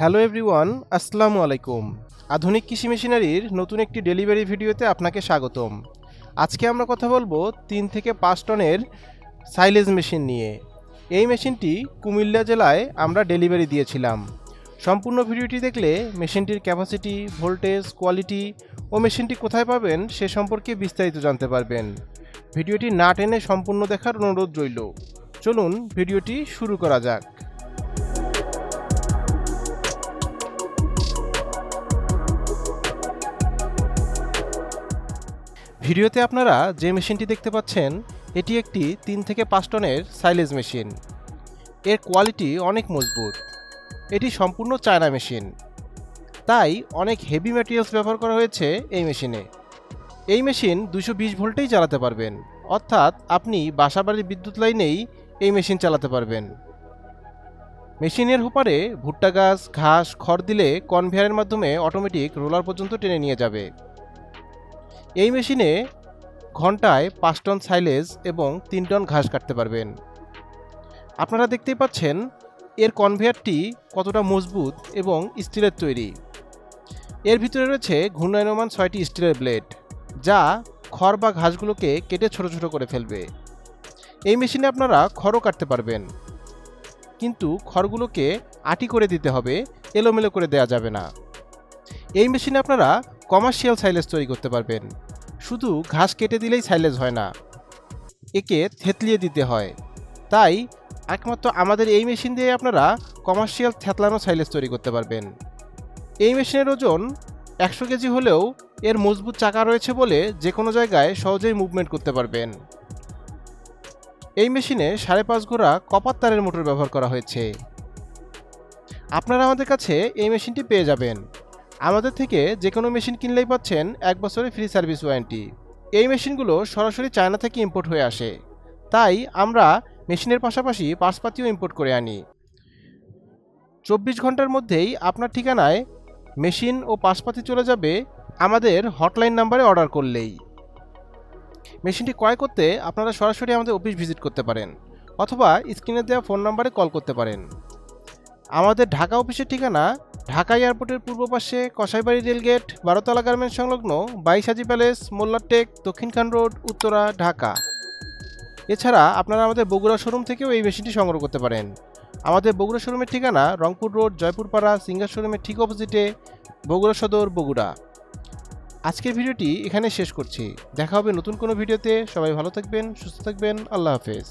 Hello everyone, আসসালামু আলাইকুম। আধুনিক কৃষি মেশিনারির নতুন একটি ডেলিভারি ভিডিওতে আপনাকে স্বাগতম। আজকে আমরা কথা বলব তিন থেকে পাঁচ টনের সাইলেজ মেশিন নিয়ে। এই মেশিনটি কুমিল্লা জেলায় আমরা ডেলিভারি দিয়েছিলাম। সম্পূর্ণ ভিডিওটি দেখলে মেশিনটির ক্যাপাসিটি ভোল্টেজ কোয়ালিটি ও মেশিনটি কোথায় পাবেন সে সম্পর্কে বিস্তারিত জানতে পারবেন। ভিডিওটি না টেনে সম্পূর্ণ দেখার অনুরোধ রইল। চলুন ভিডিওটি শুরু করা যাক। ভিডিওতে আপনারা যে মেশিনটি দেখতে পাচ্ছেন, এটি একটি তিন থেকে পাঁচ টনের সাইলেজ মেশিন। এর কোয়ালিটি অনেক মজবুত। এটি সম্পূর্ণ চায়না মেশিন। তাই অনেক হেভি ম্যাটেরিয়ালস ব্যবহার করা হয়েছে এই মেশিনে। এই মেশিন দুশো বিশ ভোল্টেই চালাতে পারবেন। অর্থাৎ আপনি বাসাবাড়ির বিদ্যুৎ লাইনেই এই মেশিন চালাতে পারবেন। মেশিনের হোপারে ভুট্টা গাছ, ঘাস, খড় দিলে কনভেয়ারের মাধ্যমে অটোমেটিক রোলার পর্যন্ত টেনে নিয়ে যাবে। এই মেশিনে ঘন্টায় পাঁচ টন সাইলেজ এবং তিন টন ঘাস কাটতে পারবেন। আপনারা দেখতেই পাচ্ছেন, এর কনভেয়ারটি কতটা মজবুত এবং স্টিলের তৈরি। এর ভিতরে রয়েছে ঘূর্ণায়মান ছয়টি স্টিলের ব্লেড, যা খড় বা ঘাসগুলোকে কেটে ছোট ছোট করে ফেলবে। এই মেশিনে আপনারা খড়ও কাটতে পারবেন, কিন্তু খড়গুলোকে আটি করে দিতে হবে, এলোমেলো করে দেওয়া যাবে না। এই মেশিনে আপনারা কমার্শিয়াল সাইলেজ তৈরি করতে পারবেন। শুধু ঘাস কেটে দিলেই সাইলেজ হয় না, একে থেতলিয়ে দিতে হয়। তাই একমাত্র আমাদের এই মেশিন দিয়ে আপনারা কমার্শিয়াল থেতলানো সাইলেজ তৈরি করতে পারবেন। এই মেশিনের ওজন একশো কেজি হলেও এর মজবুত চাকা রয়েছে বলে যে কোনো জায়গায় সহজেই মুভমেন্ট করতে পারবেন। এই মেশিনে সাড়ে পাঁচ ঘোড়া কপার তারের মোটর ব্যবহার করা হয়েছে। আপনারা আমাদের কাছে এই মেশিনটি পেয়ে যাবেন। আমাদের থেকে যে কোনো মেশিন কিনলেই পাচ্ছেন এক বছরের ফ্রি সার্ভিস ওয়ারেন্টি। এই মেশিনগুলো সরাসরি চায়না থেকে ইম্পোর্ট হয়ে আসে। তাই আমরা মেশিনের পাশাপাশি পার্সপাতিও ইম্পোর্ট করে আনি। চব্বিশ ঘণ্টার মধ্যেই আপনার ঠিকানায় মেশিন ও পাশপাতি চলে যাবে আমাদের হটলাইন নাম্বারে অর্ডার করলেই। মেশিনটি ক্রয় করতে আপনারা সরাসরি আমাদের অফিস ভিজিট করতে পারেন অথবা স্ক্রিনে দেওয়া ফোন নাম্বারে কল করতে পারেন। আমাদের ঢাকা অফিসের ঠিকানা ঢাকা এয়ারপোর্টের পূর্ব পাশে কসাইবাড়ি রেলগেট, বারোতলা গার্মেন্টস সংলগ্ন বাইশাজি প্যালেস মোল্লারটেক দক্ষিণখান রোড, উত্তরা, ঢাকা। এছাড়া আপনারা আমাদের বগুড়া শোরুম থেকেও এই মেশিনটি সংগ্রহ করতে পারেন। আমাদের বগুড়া শোরুমের ঠিকানা রংপুর রোড, জয়পুরপাড়া, সিঙ্গার শোরুমের ঠিক অপোজিটে বগুড়া সদর, বগুড়া। আজকের ভিডিওটি এখানে শেষ করছি। দেখা হবে নতুন কোনো ভিডিওতে। সবাই ভালো থাকবেন, সুস্থ থাকবেন। আল্লাহ হাফেজ।